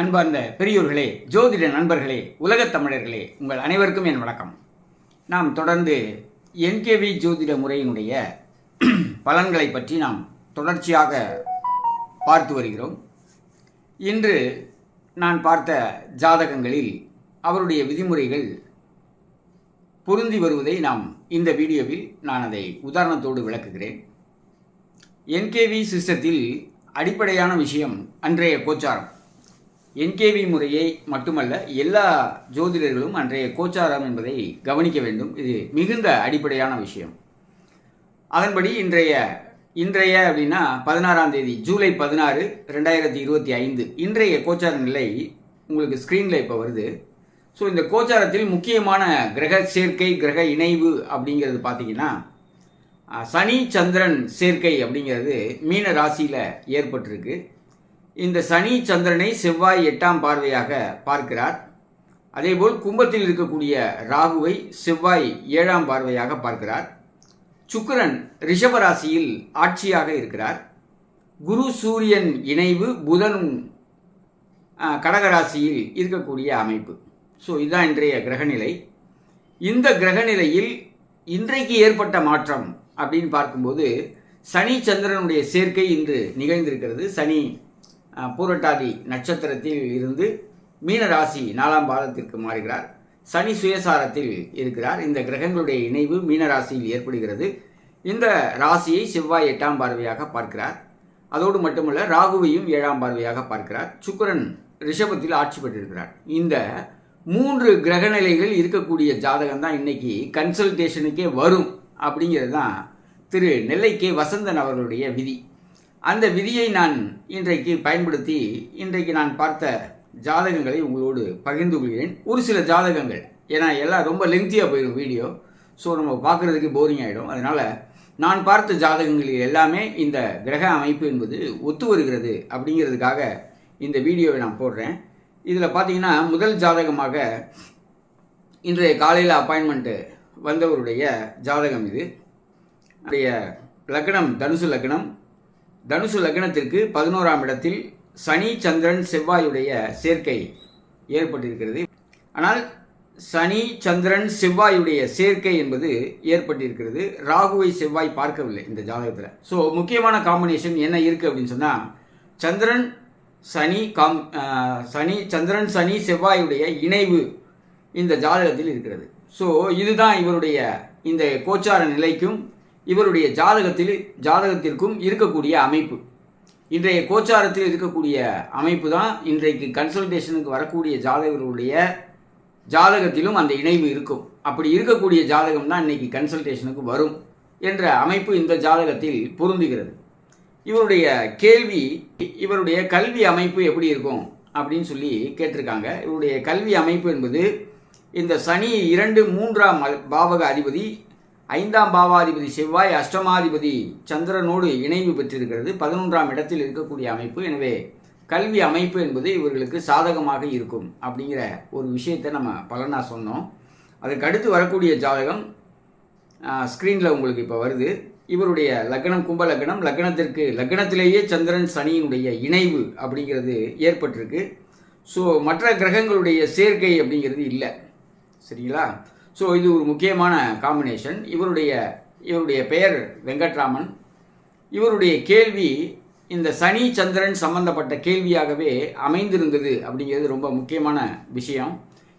அன்பார்ந்த பெரியோர்களே ஜோதிட நண்பர்களே உலகத் தமிழர்களே உங்கள் அனைவருக்கும் என் வணக்கம். நாம் தொடர்ந்து என்கேவி ஜோதிட முறையினுடைய பலன்களை பற்றி நாம் தொடர்ச்சியாக பார்த்து வருகிறோம். இன்று நான் பார்த்த ஜாதகங்களில் அவருடைய விதிமுறைகள் பொருந்தி வருவதை நாம் இந்த வீடியோவில் நான் அதை உதாரணத்தோடு விளக்குகிறேன். என்கேவி சிஸ்டத்தில் அடிப்படையான விஷயம் அன்றைய கோச்சாரம். என்கேவி முறையை மட்டுமல்ல எல்லா ஜோதிடர்களும் அன்றைய கோச்சாரம் என்பதை கவனிக்க வேண்டும். இது மிகுந்த அடிப்படையான விஷயம். அதன்படி இன்றைய இன்றைய அப்படின்னா பதினாறாம் தேதி ஜூலை பதினாறு ரெண்டாயிரத்தி இருபத்தி ஐந்து. இன்றைய கோச்சார நிலை உங்களுக்கு ஸ்க்ரீனில் இப்போ வருது. ஸோ இந்த கோச்சாரத்தில் முக்கியமான கிரக சேர்க்கை கிரக இணைவு அப்படிங்கிறது பார்த்தீங்கன்னா சனி சந்திரன் சேர்க்கை அப்படிங்கிறது மீன ராசியில் ஏற்பட்டிருக்கு. இந்த சனி சந்திரனை செவ்வாய் எட்டாம் பார்வையாக பார்க்கிறார். அதேபோல் கும்பத்தில் இருக்கக்கூடிய ராகுவை செவ்வாய் ஏழாம் பார்வையாக பார்க்கிறார். சுக்கரன் ரிஷபராசியில் ஆட்சியாக இருக்கிறார். குரு சூரியன் இணைவு புதனும் கடகராசியில் இருக்கக்கூடிய அமைப்பு. ஸோ இதுதான் இன்றைய கிரகநிலை. இந்த கிரகநிலையில் இன்றைக்கு ஏற்பட்ட மாற்றம் அப்படின்னு பார்க்கும்போது சனி சந்திரனுடைய சேர்க்கை இன்று நிகழ்ந்திருக்கிறது. சனி பூரட்டாதி நட்சத்திரத்தில் இருந்து மீனராசி நாலாம் பாதத்திற்கு மாறுகிறார். சனி சுயசாரத்தில் இருக்கிறார். இந்த கிரகங்களுடைய இணைவு மீனராசியில் ஏற்படுகிறது. இந்த ராசியை செவ்வாய் எட்டாம் பார்வையாக பார்க்கிறார். அதோடு மட்டுமல்ல ராகுவையும் ஏழாம் பார்வையாக பார்க்கிறார். சுக்கரன் ரிஷபத்தில் ஆட்சி பெற்றிருக்கிறார். இந்த மூன்று கிரகநிலைகள் இருக்கக்கூடிய ஜாதகம் தான் இன்னைக்கு கன்சல்டேஷனுக்கே வரும் அப்படிங்கிறது தான் திரு நெல்லை கே வசந்தன் அவர்களுடைய விதி. அந்த விதியை நான் இன்றைக்கு பயன்படுத்தி இன்றைக்கு நான் பார்த்த ஜாதகங்களை உங்களோடு பகிர்ந்து கொள்கிறேன். ஒரு சில ஜாதகங்கள். ஏன்னா எல்லாம் ரொம்ப லெங்க்தியாக போயிடும் வீடியோ. ஸோ நம்ம பார்க்குறதுக்கு போரிங் ஆகிடும் அதனால் நான் பார்த்த ஜாதகங்களில் எல்லாமே இந்த கிரக அமைப்பு என்பது ஒத்து வருகிறது அப்படிங்கிறதுக்காக இந்த வீடியோவை நான் போடுறேன். இதில் பார்த்தீங்கன்னா முதல் ஜாதகமாக இன்றைய காலையில் அப்பாயின்மெண்ட்டு வந்தவருடைய ஜாதகம் இது. உடைய லக்னம் தனுசு லக்னம் தனுசு லக்னத்திற்கு பதினோராம் இடத்தில் சனி சந்திரன் செவ்வாயுடைய சேர்க்கை ஏற்பட்டிருக்கிறது. ஆனால் சனி சந்திரன் செவ்வாயுடைய சேர்க்கை என்பது ஏற்பட்டிருக்கிறது. ராகுவை செவ்வாய் பார்க்கவில்லை இந்த ஜாதகத்தில். ஸோ முக்கியமான காம்பினேஷன் என்ன இருக்குது அப்படின்னு சொன்னால் சந்திரன் சனி காம் சனி சந்திரன் சனி செவ்வாயுடைய இணைவு இந்த ஜாதகத்தில் இருக்கிறது. ஸோ இதுதான் இவருடைய இந்த கோச்சார நிலைக்கும் இவருடைய ஜாதகத்தில் ஜாதகத்திற்கும் இருக்கக்கூடிய அமைப்பு. இன்றைய கோச்சாரத்தில் இருக்கக்கூடிய அமைப்பு தான் இன்றைக்கு கன்சல்டேஷனுக்கு வரக்கூடிய ஜாதகர்களுடைய ஜாதகத்திலும் அந்த இணைவு இருக்கும். அப்படி இருக்கக்கூடிய ஜாதகம் தான் இன்னைக்கு கன்சல்டேஷனுக்கு வரும் என்ற அமைப்பு இந்த ஜாதகத்தில் பொருந்துகிறது. இவருடைய கேள்வி இவருடைய கல்வி அமைப்பு எப்படி இருக்கும் அப்படின்னு சொல்லி கேட்டிருக்காங்க. இவருடைய கல்வி அமைப்பு என்பது இந்த சனி இரண்டு மூன்றாம் பாவக அதிபதி ஐந்தாம் பாவாதிபதி செவ்வாய் அஷ்டமாதிபதி சந்திரனோடு இணைவு பெற்றிருக்கிறது. பதினொன்றாம் இடத்தில் இருக்கக்கூடிய அமைப்பு. எனவே கல்வி அமைப்பு என்பது இவர்களுக்கு சாதகமாக இருக்கும் அப்படிங்கிற ஒரு விஷயத்தை நம்ம பலனாக சொன்னோம். அதுக்கு அடுத்து வரக்கூடிய ஜாதகம் ஸ்க்ரீனில் உங்களுக்கு இப்போ வருது. இவருடைய லக்னம் கும்ப லக்னம். லக்னத்திற்கு லக்னத்திலேயே சந்திரன் சனியினுடைய இணைவு அப்படிங்கிறது ஏற்பட்டிருக்கு. ஸோ மற்ற கிரகங்களுடைய சேர்க்கை அப்படிங்கிறது இல்லை. சரிங்களா? ஸோ இது ஒரு முக்கியமான காம்பினேஷன் இவருடைய இவருடைய பெயர் வெங்கட்ராமன். இவருடைய கேள்வி இந்த சனி சந்திரன் சம்பந்தப்பட்ட கேள்வியாகவே அமைந்திருந்தது அப்படிங்கிறது ரொம்ப முக்கியமான விஷயம்.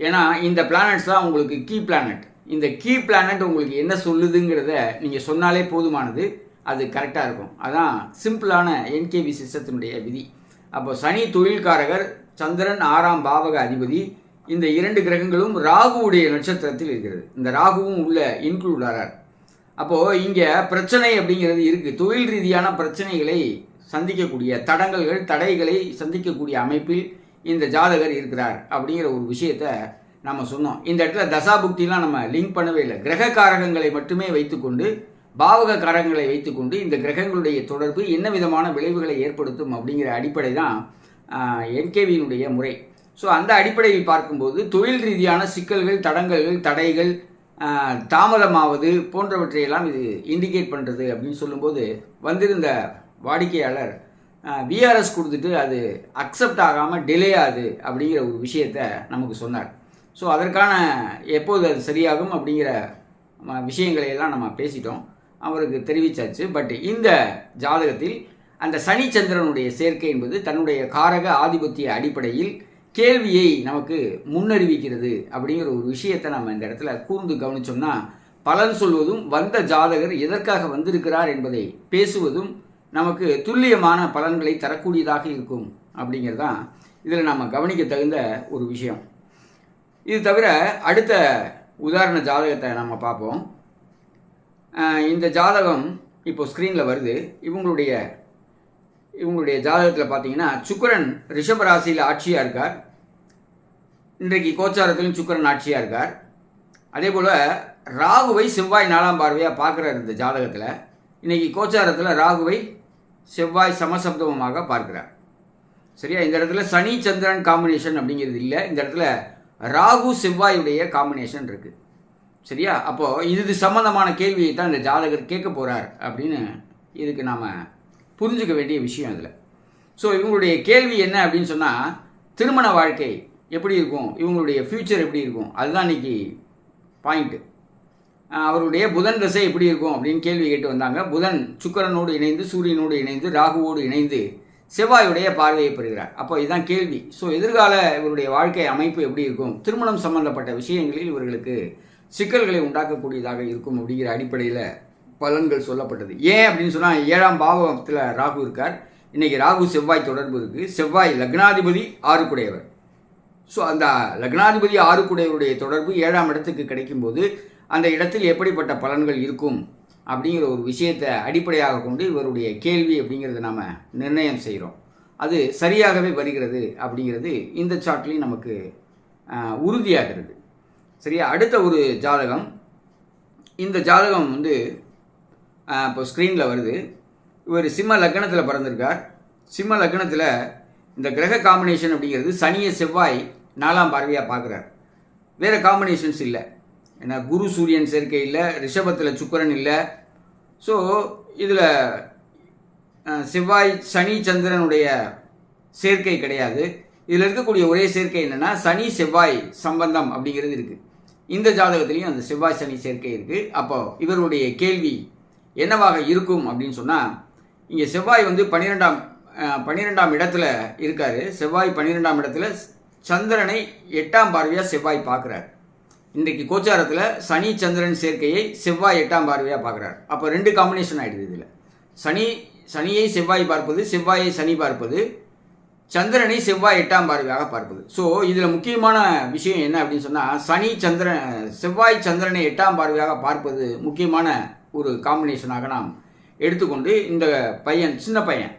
ஏன்னா இந்த பிளானட்ஸ் தான் உங்களுக்கு கீ பிளானட் இந்த கீ பிளானட் உங்களுக்கு என்ன சொல்லுதுங்கிறத நீங்கள் சொன்னாலே போதுமானது. அது கரெக்டாக இருக்கும். அதான் சிம்பிளான என்கேவி சிஸ்டத்தினுடைய விதி. அப்போ சனி தொழில்காரகர் சந்திரன் ஆறாம் பாவக அதிபதி இந்த இரண்டு கிரகங்களும் ராகுவுடைய நட்சத்திரத்தில் இருக்கிறது. இந்த ராகுவும் உள்ள இன்க்ளூட் ஆகிறார் அப்போது இங்கே பிரச்சனை அப்படிங்கிறது இருக்குது தொழில் ரீதியான பிரச்சனைகளை சந்திக்கக்கூடிய தடங்கல்கள் தடைகளை சந்திக்கக்கூடிய அமைப்பில் இந்த ஜாதகர் இருக்கிறார் அப்படிங்கிற ஒரு விஷயத்த நம்ம சொன்னோம். இந்த இடத்துல தசாபுக்திலாம் நம்ம லிங்க் பண்ணவே இல்லை. கிரக காரகங்களை மட்டுமே வைத்துக்கொண்டு பாவக காரகங்களை வைத்துக்கொண்டு இந்த கிரகங்களுடைய தொடர்பு என்ன விதமான விளைவுகளை ஏற்படுத்தும் அப்படிங்கிற அடிப்படை தான் என்கேவியினுடைய முறை. ஸோ அந்த அடிப்படையில் பார்க்கும்போது தொழில் ரீதியான சிக்கல்கள் தடங்கல்கள் தடைகள் தாமதமாவது போன்றவற்றையெல்லாம் இது இண்டிகேட் பண்ணுறது அப்படின்னு சொல்லும்போது வந்திருந்த வாடிக்கையாளர் விஆர்எஸ் கொடுத்துட்டு அது அக்செப்ட் ஆகாமல் டிலே ஆகுது அப்படிங்கிற ஒரு விஷயத்த நமக்கு சொன்னார். ஸோ அதற்கான எப்போது அது சரியாகும் அப்படிங்கிற ம- விஷயங்களை எல்லாம் நம்ம பேசிட்டோம். அவருக்கு தெரிவிச்சாச்சு. பட் இந்த ஜாதகத்தில் அந்த சனிச்சந்திரனுடைய சேர்க்கை என்பது தன்னுடைய காரக ஆதிபத்திய அடிப்படையில் கேள்வியை நமக்கு முன்னறிவிக்கிறது அப்படிங்கிற ஒரு விஷயத்தை நம்ம இந்த இடத்துல கூர்ந்து கவனிச்சோம்னா பலன் சொல்வதும் வந்த ஜாதகர் எதற்காக வந்திருக்கிறார் என்பதை பேசுவதும் நமக்கு துல்லியமான பலன்களை தரக்கூடியதாக இருக்கும் அப்படிங்கிறது தான் இதில் நம்ம கவனிக்க தகுந்த ஒரு விஷயம். இது தவிர அடுத்த உதாரண ஜாதகத்தை நம்ம பார்ப்போம். இந்த ஜாதகம் இப்போ ஸ்க்ரீனில் வருது. இவங்களுடைய இவங்களுடைய ஜாதகத்தில் பார்த்தீங்கன்னா சுக்கிரன் ரிஷபராசியில் ஆட்சியாக இருக்கார். இன்றைக்கு கோச்சாரத்திலும் சுக்கிரன் ஆட்சியாக இருக்கார். அதே போல் ராகுவை செவ்வாய் நாலாம் பார்வையாக பார்க்குறார் இந்த ஜாதகத்தில். இன்னைக்கு கோச்சாரத்தில் ராகுவை செவ்வாய் சமசப்தமமாக பார்க்குறார். சரியா? இந்த இடத்துல சனி சந்திரன் காம்பினேஷன் அப்படிங்கிறது இல்லை. இந்த இடத்துல ராகு செவ்வாயுடைய காம்பினேஷன் இருக்குது சரியா? அப்போது இது சம்பந்தமான கேள்வியை தான் இந்த ஜாதகர் கேட்க போகிறார் அப்படின்னு இதுக்கு நாம் புரிஞ்சுக்க வேண்டிய விஷயம் இதில். ஸோ இவங்களுடைய கேள்வி என்ன அப்படின்னு சொன்னால் திருமண வாழ்க்கை எப்படி இருக்கும்? இவங்களுடைய ஃப்யூச்சர் எப்படி இருக்கும்? அதுதான் இன்னைக்கு பாயிண்ட்டு அவருடைய புதன் தசை எப்படி இருக்கும் அப்படின்னு கேள்வி கேட்டு வந்தாங்க. புதன் சுக்கரனோடு இணைந்து சூரியனோடு இணைந்து ராகுவோடு இணைந்து செவ்வாயுடைய பார்வையை பெறுகிறார். அப்போ இதுதான் கேள்வி. ஸோ எதிர்கால இவருடைய வாழ்க்கை அமைப்பு எப்படி இருக்கும்? திருமணம் சம்பந்தப்பட்ட விஷயங்களில் இவர்களுக்கு சிக்கல்களை உண்டாக்கக்கூடியதாக இருக்கும் அப்படிங்கிற அடிப்படையில் பலன்கள் சொல்லப்பட்டது. ஏன் அப்படின்னு சொன்னால் ஏழாம் பாவத்தில் ராகு இருக்கார். இன்றைக்கி ராகு செவ்வாய் தொடர்பு இருக்கு. செவ்வாய் லக்னாதிபதி ஆறுக்குடையவர். ஸோ அந்த லக்னாதிபதி ஆறுக்குடையவருடைய தொடர்பு ஏழாம் இடத்துக்கு கிடைக்கும்போது அந்த இடத்தில் எப்படிப்பட்ட பலன்கள் இருக்கும் அப்படிங்கிற ஒரு விஷயத்தை அடிப்படையாக கொண்டு இவருடைய கேள்வி அப்படிங்கிறத நாம் நிர்ணயம் செய்கிறோம் அது சரியாகவே வருகிறது அப்படிங்கிறது இந்த சார்ட்லேயும் நமக்கு உறுதியாகிறது. சரியா? அடுத்த ஒரு ஜாதகம். இந்த ஜாதகம் வந்து இப்போ ஸ்க்ரீனில் வருது. இவர் சிம்ம லக்னத்தில் பிறந்திருக்கார். சிம்ம லக்னத்தில் இந்த கிரக காம்பினேஷன் அப்படிங்கிறது சனியை செவ்வாய் நாலாம் பார்வையாக பார்க்குறார். வேறு காம்பினேஷன்ஸ் இல்லை. ஏன்னா குரு சூரியன் சேர்க்கை இல்லை ரிஷபத்தில் சுக்கரன் இல்லை. ஸோ இதில் செவ்வாய் சனி சந்திரனுடைய சேர்க்கை கிடையாது. இதில் இருக்கக்கூடிய ஒரே சேர்க்கை என்னென்னா சனி செவ்வாய் சம்பந்தம் அப்படிங்கிறது இருக்குது இந்த ஜாதகத்துலேயும் அந்த செவ்வாய் சனி சேர்க்கை இருக்குது அப்போ இவருடைய கேள்வி என்னவாக இருக்கும் அப்படின்னு சொன்னால் இங்கே செவ்வாய் வந்து பன்னிரெண்டாம் பன்னிரெண்டாம் இடத்துல இருக்கார். செவ்வாய் பன்னிரெண்டாம் இடத்துல சந்திரனை எட்டாம் பார்வையாக செவ்வாய் பார்க்குறார். இன்றைக்கு கோச்சாரத்தில் சனி சந்திரன் சேர்க்கையை செவ்வாய் எட்டாம் பார்வையாக பார்க்குறார். அப்போ ரெண்டு காம்பினேஷன் ஆயிடுது இதில். சனி சனியை செவ்வாய் பார்ப்பது செவ்வாயை சனி பார்ப்பது சந்திரனை செவ்வாய் எட்டாம் பார்வையாக பார்ப்பது. ஸோ இதில் முக்கியமான விஷயம் என்ன அப்படின்னு சொன்னால் சனி சந்திரன் செவ்வாய் சந்திரனை எட்டாம் பார்வையாக பார்ப்பது முக்கியமான ஒரு காம்பினேஷனாக நாம் எடுத்துக்கொண்டு இந்த பையன் சின்ன பையன்.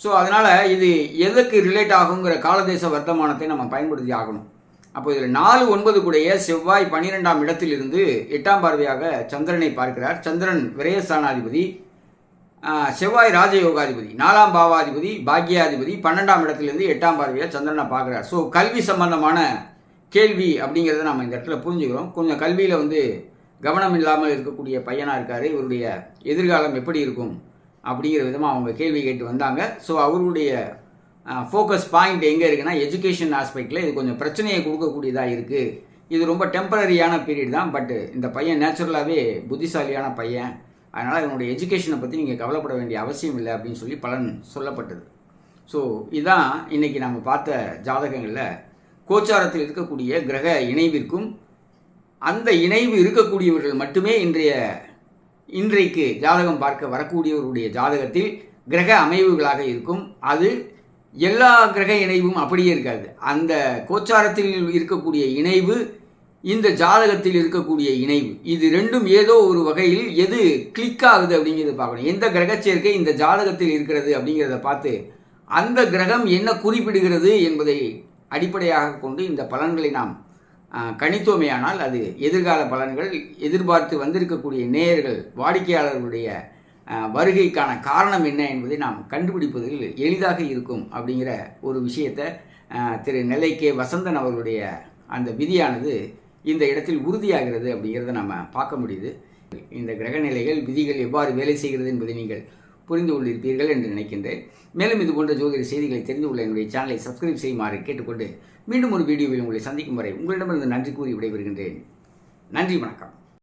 ஸோ அதனால் இது எதற்கு ரிலேட் ஆகுங்கிற காலதேச வர்த்தமானத்தை நம்ம பயன்படுத்தி ஆகணும். அப்போ இதில் நாலு ஒன்பது கூடைய செவ்வாய் பன்னிரெண்டாம் இடத்திலிருந்து எட்டாம் பார்வையாக சந்திரனை பார்க்கிறார். சந்திரன் விரயஸ்தானாதிபதி செவ்வாய் ராஜயோகாதிபதி நாலாம் பாவாதிபதி பாக்யாதிபதி பன்னெண்டாம் இடத்திலிருந்து எட்டாம் பார்வையாக சந்திரனை பார்க்குறார். ஸோ கல்வி சம்பந்தமான கேள்வி அப்படிங்கிறத நம்ம இந்த இடத்துல புரிஞ்சுக்கிறோம். கொஞ்சம் கல்வியில் வந்து கவனம் இல்லாமல் இருக்கக்கூடிய பையனாக இருக்கார் இவருடைய எதிர்காலம் எப்படி இருக்கும் அப்படிங்கிற விதமாக அவங்க கேள்வி கேட்டு வந்தாங்க. ஸோ அவருடைய ஃபோக்கஸ் பாயிண்ட் எங்கே இருக்குன்னா எஜுகேஷன் ஆஸ்பெக்டில் இது கொஞ்சம் பிரச்சனையை கொடுக்கக்கூடியதாக இருக்குது இது ரொம்ப டெம்பரரியான பீரியட் தான் பட் இந்த பையன் நேச்சுரலாகவே புத்திசாலியான பையன். அதனால் இவனுடைய எஜுகேஷனை பற்றி நீங்கள் கவலைப்பட வேண்டிய அவசியம் இல்லை அப்படின்னு சொல்லி பலன் சொல்லப்பட்டது. ஸோ இதான் இன்னைக்கு நம்ம பார்த்த ஜாதகங்களில் கோச்சாரத்தில் இருக்கக்கூடிய கிரக இணைவிற்கும் அந்த இணைவு இருக்கக்கூடியவர்கள் மட்டுமே இன்றைய இன்றைக்கு ஜாதகம் பார்க்க வரக்கூடியவருடைய ஜாதகத்தில் கிரக அமைவுகளாக இருக்கும். அது எல்லா கிரக இணைவும் அப்படியே இருக்காது. அந்த கோச்சாரத்தில் இருக்கக்கூடிய இணைவு இந்த ஜாதகத்தில் இருக்கக்கூடிய இணைவு இது ரெண்டும் ஏதோ ஒரு வகையில் எது கிளிக் ஆகுது அப்படிங்கிறத பார்க்கணும். எந்த கிரக சேர்க்கை இந்த ஜாதகத்தில் இருக்கிறது அப்படிங்கிறத பார்த்து அந்த கிரகம் என்ன குறிப்பிடுகிறது என்பதை அடிப்படையாக கொண்டு இந்த பலன்களை நாம் கணித்தோமேயானால் அது எதிர்கால பலன்கள் எதிர்பார்த்து வந்திருக்கக்கூடிய நேயர்கள் வாடிக்கையாளர்களுடைய வருகைக்கான காரணம் என்ன என்பதை நாம் கண்டுபிடிப்பதில் எளிதாக இருக்கும் அப்படிங்கிற ஒரு விஷயத்தை திரு நெல்லை கே. வசந்தன் அவர்களுடைய அந்த விதியானது இந்த இடத்தில் உறுதியாகிறது அப்படிங்கிறத நம்ம பார்க்க முடியுது. இந்த கிரக நிலைகள் விதிகள் எவ்வாறு வேலை செய்கிறது என்பதை நீங்கள் புரிந்து கொண்டிருப்பீர்கள் என்று நினைக்கின்றேன். மேலும் இது போன்ற ஜோதிட செய்திகளை தெரிந்து கொள்ள என்னுடைய சேனலை சப்ஸ்கிரைப் செய்யுமாறு கேட்டுக்கொண்டு மீண்டும் ஒரு வீடியோவில் உங்களை சந்திக்கும் வரை உங்களிடமிருந்து நன்றி கூறி விடைபெறுகின்றேன். நன்றி வணக்கம்.